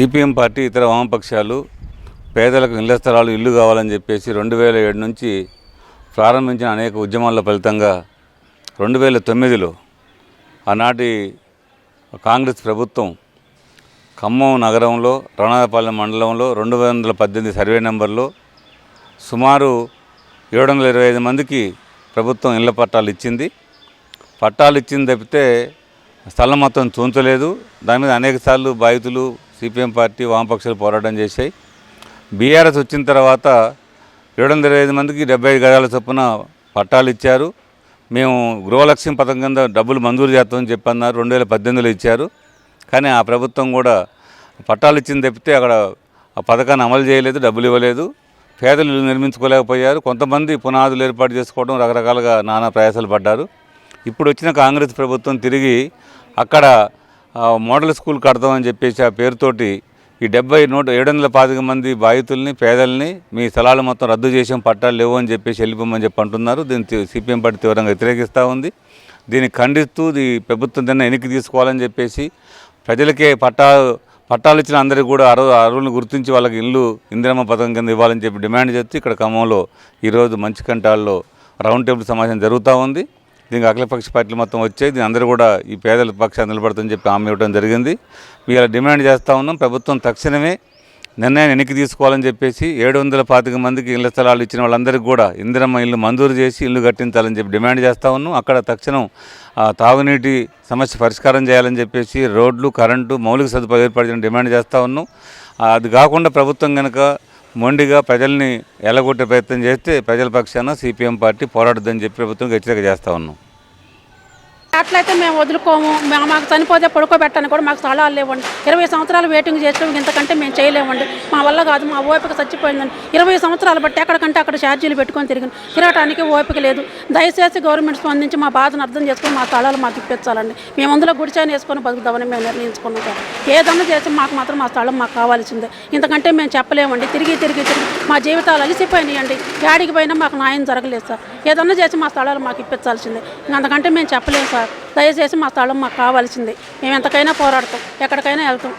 CPM party ఇతర వామపక్షాలు పేదలకు ఇళ్ళ స్థలాలు ఇల్లు కావాలని చెప్పేసి రెండు వేల ఏడు నుంచి ప్రారంభించిన అనేక ఉద్యమాల ఫలితంగా రెండు వేల తొమ్మిదిలో ఆనాటి కాంగ్రెస్ ప్రభుత్వం ఖమ్మం నగరంలో రణాదపాలెం మండలంలో రెండు వందల పద్దెనిమిది సర్వే నెంబర్లో సుమారు ఏడు వందల ఇరవై ఐదు మందికి ప్రభుత్వం ఇళ్ళ పట్టాలు ఇచ్చింది. పట్టాలు ఇచ్చింది తప్పితే స్థలం మొత్తం చూంచలేదు. దాని మీద అనేక సార్లు బాధితులు సిపిఎం పార్టీ వామపక్షాలు పోరాటం చేశాయి. బీఆర్ఎస్ వచ్చిన తర్వాత ఏడు వందల ఐదు మందికి డెబ్బై ఐదు గజాల చొప్పున పట్టాలు ఇచ్చారు. మేము గృహలక్ష్యం పథకం కింద డబ్బులు మంజూరు చేస్తామని చెప్పన్నారు. రెండు వేల పద్దెనిమిదిలో ఇచ్చారు. కానీ ఆ ప్రభుత్వం కూడా పట్టాలు ఇచ్చింది తప్పితే అక్కడ ఆ పథకాన్ని అమలు చేయలేదు డబ్బులు ఇవ్వలేదు. పేదలు నిర్మించుకోలేకపోయారు. కొంతమంది పునాదులు ఏర్పాటు చేసుకోవడం రకరకాలుగా నానా ప్రయాసాలు పడ్డారు. ఇప్పుడు వచ్చిన కాంగ్రెస్ ప్రభుత్వం తిరిగి అక్కడ మోడల్ స్కూల్ కడతామని చెప్పేసి ఆ పేరుతోటి ఈ డెబ్బై నూట ఏడు వందల పాతిక మంది బాధితుల్ని పేదల్ని మీ స్థలాలు మొత్తం రద్దు చేసాం పట్టాలు లేవు అని చెప్పేసి వెళ్ళిపోమని చెప్పి అంటున్నారు. దీన్ని సిపిఎం పార్టీ తీవ్రంగా వ్యతిరేకిస్తూ ఉంది. దీన్ని ఖండిస్తూ ఈ ప్రభుత్వం దీన్ని వెనక్కి తీసుకోవాలని చెప్పేసి ప్రజలకే పట్టా పట్టాలు ఇచ్చిన అందరికీ కూడా అరువు అరువులను గుర్తించి వాళ్ళకి ఇల్లు ఇందిరమ్మ పథకం కింద ఇవ్వాలని చెప్పి డిమాండ్ చేస్తూ ఇక్కడ ఖమ్మంలో ఈరోజు మంచి కంటాల్లో రౌండ్ టేబుల్ సమావేశం జరుగుతూ ఉంది. దీనికి అఖిలపక్ష పార్టీలు మొత్తం వచ్చాయి దీని అందరూ కూడా ఈ పేదల పక్షాన్ని నిలబడుతుందని చెప్పి హామీ ఇవ్వడం జరిగింది. ఇలా డిమాండ్ చేస్తూ ఉన్నాం. ప్రభుత్వం తక్షణమే నిర్ణయాన్ని వెనక్కి తీసుకోవాలని చెప్పేసి ఏడు వందల పాతిక మందికి ఇళ్ళ స్థలాలు ఇచ్చిన వాళ్ళందరికీ కూడా ఇందిరమ్మ ఇల్లు మంజూరు చేసి ఇల్లు కట్టించాలని చెప్పి డిమాండ్ చేస్తూ ఉన్నాం. అక్కడ తక్షణం తాగునీటి సమస్య పరిష్కారం చేయాలని చెప్పేసి రోడ్లు కరెంటు మౌలిక సదుపాయాలు ఏర్పాటు డిమాండ్ చేస్తూ ఉన్నాం. అది కాకుండా ప్రభుత్వం కనుక మొండిగా ప్రజల్ని ఎలగొట్టే ప్రయత్నం చేస్తే ప్రజల పక్షాన సిపిఎం పార్టీ పోరాడుద్దని చెప్పి ప్రభుత్వం హెచ్చరిక చేస్తూ ఉన్నాం. అట్లయితే మేము వదులుకోము. మాకు చనిపోతే పడుకోబెట్టని కూడా మాకు స్థలాలు లేవండి. ఇరవై సంవత్సరాలు వెయిటింగ్ చేసాం ఇంతకంటే మేము చేయలేమండి. మా వల్ల కాదు మా ఓపిక చచ్చిపోయిందండి ఇరవై సంవత్సరాలు బట్టి ఎక్కడికంటే అక్కడ ఛార్జీలు పెట్టుకొని తిరిగి తిరగటానికి ఓపిక లేదు. దయచేసి గవర్నమెంట్ స్పందించి మా బాధను అర్థం చేసుకొని మా స్థలాలు మాకు ఇప్పించాలండి. మేము అందులో గుడిచాని వేసుకొని బతుకుదామని మేము నిర్ణయించుకున్నాం సార్. ఏదన్నా చేసి మాకు మాత్రం మా స్థలం మాకు కావాల్సిందే. ఇంతకంటే మేము చెప్పలేమండి. తిరిగి తిరిగి తిరిగి మా జీవితాలు అలిసిపోయినాయండి. యాడికి పోయినా మాకు న్యాయం జరగలేదు సార్. ఏదన్నా చేసి మా స్థలాలు మాకు ఇప్పించాల్సిందే. అంతకంటే మేము చెప్పలేము సార్. దయచేసి మా స్థలం మాకు కావాల్సింది. మేము ఎంతకైనా పోరాడతాం. ఎక్కడికైనా వెళ్తాం.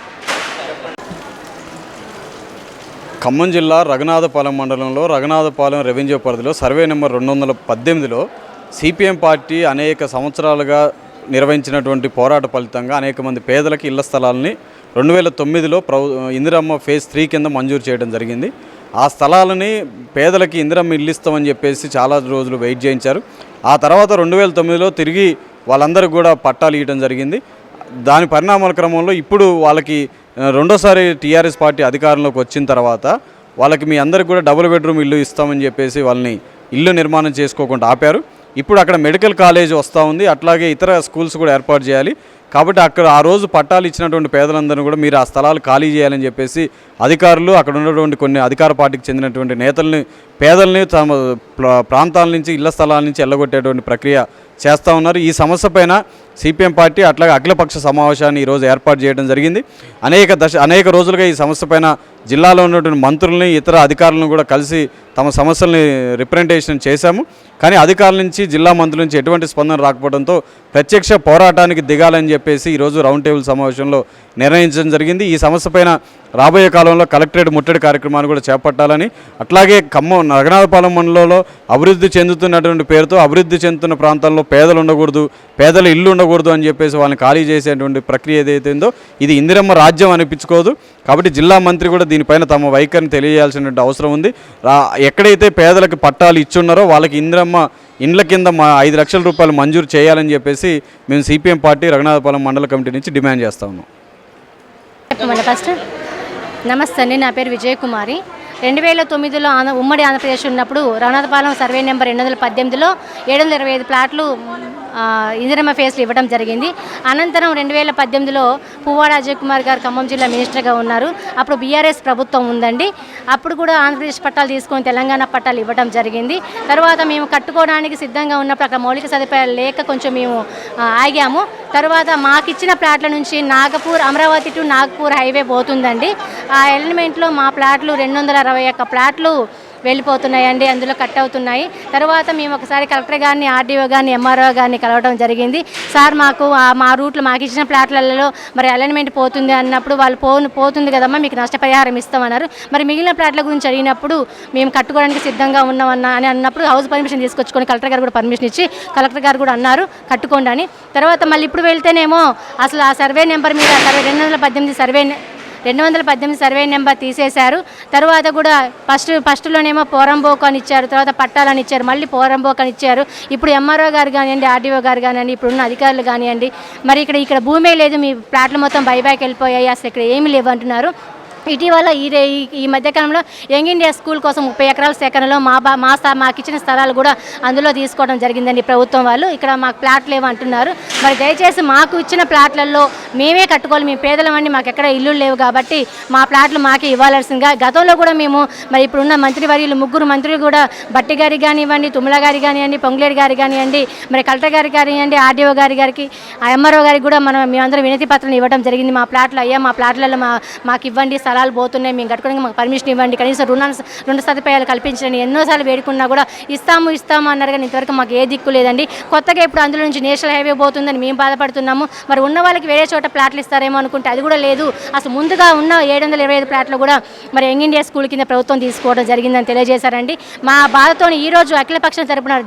ఖమ్మం జిల్లా రఘునాథపాలెం మండలంలో రఘునాథపాలెం రెవెన్యూ పరిధిలో సర్వే నెంబర్ రెండు వందల పద్దెనిమిదిలో సిపిఎం పార్టీ అనేక సంవత్సరాలుగా నిర్వహించినటువంటి పోరాట ఫలితంగా అనేక మంది పేదలకు ఇళ్ళ స్థలాలని రెండు వేల తొమ్మిదిలో ప్రభు ఇందిరమ్మ ఫేజ్ త్రీ కింద మంజూరు చేయడం జరిగింది. ఆ స్థలాలని పేదలకి ఇందిరమ్మ ఇల్లు ఇస్తామని చెప్పేసి చాలా రోజులు వెయిట్ చేయించారు. ఆ తర్వాత రెండు వేల తొమ్మిదిలో తిరిగి వాళ్ళందరూ కూడా పట్టాలు ఇవ్వడం జరిగింది. దాని పరిణామాల క్రమంలో ఇప్పుడు వాళ్ళకి రెండోసారి టీఆర్ఎస్ పార్టీ అధికారంలోకి వచ్చిన తర్వాత వాళ్ళకి మీ అందరికి కూడా డబుల్ బెడ్రూమ్ ఇల్లు ఇస్తామని చెప్పేసి వాళ్ళని ఇల్లు నిర్మాణం చేసుకోకుండా ఆపారు. ఇప్పుడు అక్కడ మెడికల్ కాలేజ్ వస్తూ ఉంది. అట్లాగే ఇతర స్కూల్స్ కూడా ఏర్పాటు చేయాలి. కాబట్టి అక్కడ ఆ రోజు పట్టాలు ఇచ్చినటువంటి పేదలందరూ కూడా మీరు ఆ స్థలాలు ఖాళీ చేయాలని చెప్పేసి అధికారులు అక్కడ ఉన్నటువంటి కొన్ని అధికార పార్టీకి చెందినటువంటి నేతల్ని పేదల్ని తమ ప్రాంతాల నుంచి ఇళ్ళ స్థలాల నుంచి వెళ్ళగొట్టేటువంటి ప్రక్రియ చేస్తూ ఉన్నారు. ఈ సమస్య పైన సిపిఎం పార్టీ అట్లాగే అఖిలపక్ష సమావేశాన్ని ఈరోజు ఏర్పాటు చేయడం జరిగింది. అనేక దశ అనేక రోజులుగా ఈ సమస్య పైన జిల్లాలో ఉన్నటువంటి మంత్రుల్ని ఇతర అధికారులను కూడా కలిసి తమ సమస్యల్ని రిప్రజెంటేషన్ చేశాము. కానీ అధికారుల నుంచి జిల్లా మంత్రుల నుంచి ఎటువంటి స్పందన రాకపోవడంతో ప్రత్యక్ష పోరాటానికి దిగాలని చెప్పేసి ఈరోజు రౌండ్ టేబుల్ సమావేశంలో నిర్ణయించడం జరిగింది. ఈ సమస్య పైన రాబోయే కాలంలో కలెక్టరేట్ ముట్టడి కార్యక్రమాన్ని కూడా చేపట్టాలని అట్లాగే ఖమ్మం నగనాథపాలెం మండలంలో అభివృద్ధి చెందుతున్నటువంటి పేరుతో అభివృద్ధి చెందుతున్న ప్రాంతాల్లో పేదలు ఉండకూడదు పేదల ఇల్లు ఉండకూడదు అని చెప్పేసి వాళ్ళని ఖాళీ చేసేటువంటి ప్రక్రియ ఏదైతే ఇది ఇందిరమ్మ రాజ్యం అనిపించుకోదు. కాబట్టి జిల్లా మంత్రి కూడా దీనిపైన తమ వైఖరిని తెలియజేయాల్సినటువంటి అవసరం ఉంది. ఎక్కడైతే పేదలకు పట్టాలు ఇచ్చున్నారో వాళ్ళకి ఇంద్రమ్మ ఇండ్ల కింద మా ఐదు లక్షల రూపాయలు మంజూరు చేయాలని చెప్పేసి మేము సిపిఎం పార్టీ రఘునాథపాలెం మండల కమిటీ నుంచి డిమాండ్ చేస్తా ఉన్నాం. నమస్తే అండి నా పేరు విజయకుమారి. రెండు వేల తొమ్మిదిలో ఆంధ్ర ఉమ్మడి ఆంధ్రప్రదేశ్ ఉన్నప్పుడు రఘునాథపాలెం సర్వే నెంబర్ రెండు వందల పద్దెనిమిదిలో ఏడు వందల ఇరవై ఐదు ప్లాట్లు ఇందిరమ్మ ఫేస్లు ఇవ్వడం జరిగింది. అనంతరం రెండు వేల పద్దెనిమిదిలో పువ్వాడ అజయ్ కుమార్ గారు ఖమ్మం జిల్లా మినిస్టర్గా ఉన్నారు. అప్పుడు బీఆర్ఎస్ ప్రభుత్వం ఉందండి. అప్పుడు కూడా ఆంధ్రప్రదేశ్ పట్టాలు తీసుకొని తెలంగాణ పట్టాలు ఇవ్వడం జరిగింది. తర్వాత మేము కట్టుకోవడానికి సిద్ధంగా ఉన్నప్పుడు అక్కడ మౌలిక సదుపాయాలు లేక కొంచెం మేము ఆగాము. తర్వాత మాకు ఇచ్చిన ప్లాట్ల నుంచి నాగపూర్ అమరావతి టు నాగపూర్ హైవే పోతుందండి. ఆ ఎలిమెంట్లో మా ప్లాట్లు రెండు వందల అరవై ఒక్క ప్లాట్లు వెళ్ళిపోతున్నాయండి అందులో కట్ అవుతున్నాయి. తర్వాత మేము ఒకసారి కలెక్టర్ గారిని ఆర్డీఓ గారిని ఎంఆర్ఓ గారిని కలవడం జరిగింది. సార్ మాకు ఆ- మా రూట్లో మాకు ఇచ్చిన ప్లాట్లలో మరి అలైన్మెంట్ పోతుంది అన్నప్పుడు వాళ్ళు పోను పోతుంది కదమ్మా మీకు నష్టపరిహారం ఇస్తామన్నారు. మరి మిగిలిన ప్లాట్ల గురించి అడిగినప్పుడు మేము కట్టుకోవడానికి సిద్ధంగా ఉన్నామన్న అని అన్నప్పుడు హౌస్ పర్మిషన్ తీసుకొచ్చుకొని కలెక్టర్ గారు కూడా పర్మిషన్ ఇచ్చి కలెక్టర్ గారు కూడా అన్నారు కట్టుకోండి అని. తర్వాత మళ్ళీ ఇప్పుడు వెళ్తేనేమో అసలు ఆ సర్వే నెంబర్ మీద సర్వే రెండు వందల పద్దెనిమిది సర్వే రెండు వందల పద్దెనిమిది సర్వే నెంబర్ తీసేశారు. తర్వాత కూడా ఫస్ట్ ఫస్ట్లోనేమో పోరంబోక్ అని ఇచ్చారు తర్వాత పట్టాలని ఇచ్చారు మళ్ళీ పోరంబోక్ అని ఇచ్చారు ఇప్పుడు ఎంఆర్ఓ గారు కానివ్వండి ఆర్డీఓ గారు కానివ్వండి ఇప్పుడున్న అధికారులు కానివ్వండి మరి ఇక్కడ ఇక్కడ భూమే లేదు. మీ ప్లాట్లు మొత్తం బైబ్యాక్ వెళ్ళిపోయాయి. అసలు ఇక్కడ ఏమీ లేవు అంటున్నారు. ఇటీవల ఈ ఈ- ఈ మధ్యకాలంలో యంగ్ ఇండియా స్కూల్ కోసం ముప్పై ఎకరాల సేకరణలో మా బా మా స్థా మాకు ఇచ్చిన స్థలాలు కూడా అందులో తీసుకోవడం జరిగిందండి ప్రభుత్వం వాళ్ళు. ఇక్కడ మాకు ప్లాట్లు లేవు అంటున్నారు. మరి దయచేసి మాకు ఇచ్చిన ప్లాట్లలో మేమే కట్టుకోవాలి. మేము పేదలమండి మాకు ఎక్కడ ఇల్లు లేవు కాబట్టి మా ప్లాట్లు మాకే ఇవ్వాల్సిందిగా. గతంలో కూడా మేము మరి ఇప్పుడున్న మంత్రివర్యులు ముగ్గురు మంత్రులు కూడా బట్టి గారి కానివ్వండి తుమ్మల గారి కానివ్వండి పొంగులేడి గారి కానివ్వండి మరి కలెక్టర్ గారి కానివ్వండి ఆర్డీఓ గారి గారికి ఆ ఎంఆర్ఓ గారికి కూడా మనం మేమందరం వినతి పత్రం ఇవ్వడం జరిగింది. మా ప్లాట్లు అయ్యా మా ప్లాట్లలో మా మాకు ఇవ్వండి స్థలాలు పోతున్నాయి మేము కట్టుకోవడానికి మాకు పర్మిషన్ ఇవ్వండి. కనీసం రుణ రుణ సదుపాయాలు కల్పించండి. ఎన్నోసార్లు వేడుకున్నా కూడా ఇస్తాము ఇస్తాము అన్నారు కానీ ఇంతవరకు మాకు ఏ దిక్కు లేదండి. కొత్తగా ఇప్పుడు అందులో నుంచి నేషనల్ హైవే పోతుందని మేము బాధపడుతున్నాము. మరి ఉన్న వాళ్ళకి వేరే చోట ప్లాట్లు ఇస్తారేమో అనుకుంటే అది కూడా లేదు. అసలు ముందుగా ఉన్న ఏడు వందల ఇరవై ఐదు ప్లాట్లు కూడా మరి యంగ్ ఇండియా స్కూల్ కింద ప్రభుత్వం తీసుకోవడం జరిగిందని తెలియజేశారండి. మా బాధతో ఈరోజు అఖిలపక్షం తరపున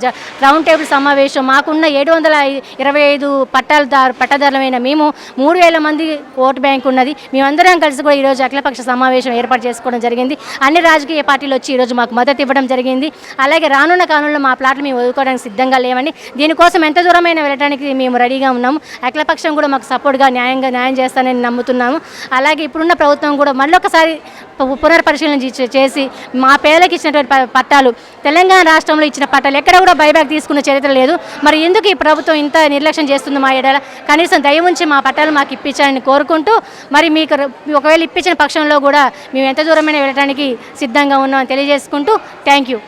రౌండ్ టేబుల్ సమావేశం. మాకున్న ఏడు వందల ఇరవై ఐదు పట్టాలదారు పట్టదారులమైన మేము మూడు వేల మంది ఓటు బ్యాంక్ ఉన్నది. మేమందరం కలిసి కూడా ఈరోజు అఖిలపక్ష సమావేశం ఏర్పాటు చేసుకోవడం జరిగింది. అన్ని రాజకీయ పార్టీలు వచ్చి ఈరోజు మాకు మద్దతు ఇవ్వడం జరిగింది. అలాగే రానున్న కాలంలో మా ప్లాట్లు మేము వదులుకోవడానికి సిద్ధంగా లేవండి. దీనికోసం ఎంత దూరమైన వెళ్ళడానికి మేము రెడీగా ఉన్నాము. అఖిలపక్షం కూడా మాకు సపోర్ట్గా న్యాయంగా న్యాయం చేస్తానని నమ్ముతున్నాము. అలాగే ఇప్పుడున్న ప్రభుత్వం కూడా మళ్ళొకసారి పునర్పరిశీలన చేసి మా పేదలకు ఇచ్చినటువంటి పట్టాలు తెలంగాణ రాష్ట్రంలో ఇచ్చిన పట్టాలు ఎక్కడ కూడా బైబ్యాక్ తీసుకున్న చరిత్ర లేదు. మరి ఎందుకు ఈ ప్రభుత్వం ఇంత నిర్లక్ష్యం చేస్తుంది మా ఎడల? కనీసం దయ ఉంచి మా పట్టాలు మాకు ఇప్పించాలని కోరుకుంటూ మరి మీకు ఒకవేళ ఇప్పించిన పక్షం పక్షంలో కూడా మేము ఎంత దూరమైన వెళ్ళడానికి సిద్ధంగా ఉన్నామని తెలియజేసుకుంటూ థ్యాంక్ యూ.